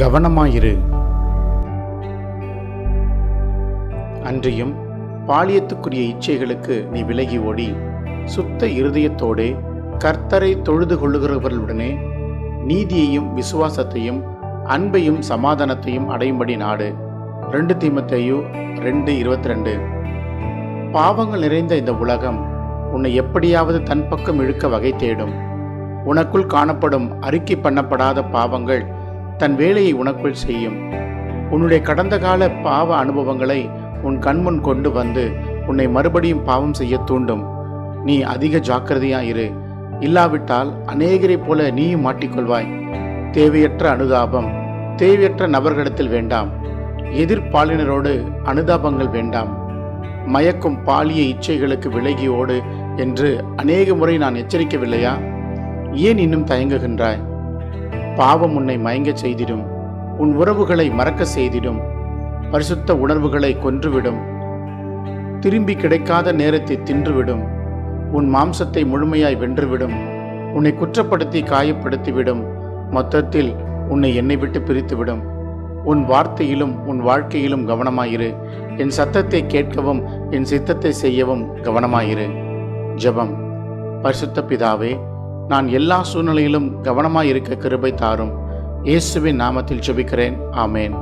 கவனமாயிரு. அன்றியும் பாலியத்துக்குரிய இச்சைகளுக்கு நீ விலகி ஓடி சுத்த இருதயத்தோடே கர்த்தரை தொழுது கொள்ளுகிறவர்களுடனே நீதியையும் விசுவாசத்தையும் அன்பையும் சமாதானத்தையும் அடையும்படி நாடு. ரெண்டு தீமத்தையோ ரெண்டு இருபத்தி ரெண்டு பாவங்கள் நிறைந்த இந்த உலகம் உன்னை எப்படியாவது தன் பக்கம் இழுக்க வகை தேடும். உனக்குள் காணப்படும் அறிக்கை பண்ணப்படாத பாவங்கள் தன் வேலையை உனக்குள் செய்யும். உன்னுடைய கடந்த கால பாவ அனுபவங்களை உன் கண்முன் கொண்டு வந்து உன்னை மறுபடியும் பாவம் செய்ய தூண்டும். நீ அதிக ஜாக்கிரதையா இரு. இல்லாவிட்டால் அநேகரைப் போல நீயும் மாட்டிக்கொள்வாய். தேவையற்ற அனுதாபம் தேவையற்ற நபர்களிடத்தில் வேண்டாம். எதிர்பாலினரோடு அனுதாபங்கள் வேண்டாம். மயக்கும் பாலிய இச்சைகளுக்கு விலகி ஓடு என்று அநேக முறை நான் எச்சரிக்கவில்லையா? ஏன் இன்னும் தயங்குகின்றாய்? பாவம் உன்னை மயங்கச் செய்திடும். உன் உறவுகளை மறக்க செய்திடும். பரிசுத்த உணர்வுகளை கொன்றுவிடும். திரும்பி கிடைக்காத நேரத்தை தின்றுவிடும். உன் மாம்சத்தை முழுமையாய் வென்றுவிடும். உன்னை குற்றப்படுத்தி காயப்படுத்திவிடும். மொத்தத்தில் உன்னை என்னை விட்டு பிரித்துவிடும். உன் வார்த்தையிலும் உன் வாழ்க்கையிலும் கவனமாயிரு. என் சத்தத்தை கேட்கவும் என் சித்தத்தை செய்யவும் கவனமாயிரு. ஜெபம். பரிசுத்த பிதாவே நான் எல்லா சூழ்நிலையிலும் கவனமாக இருக்க கிருபை தாரும். இயேசுவின் நாமத்தில் ஜெபிக்கிறேன். ஆமேன்.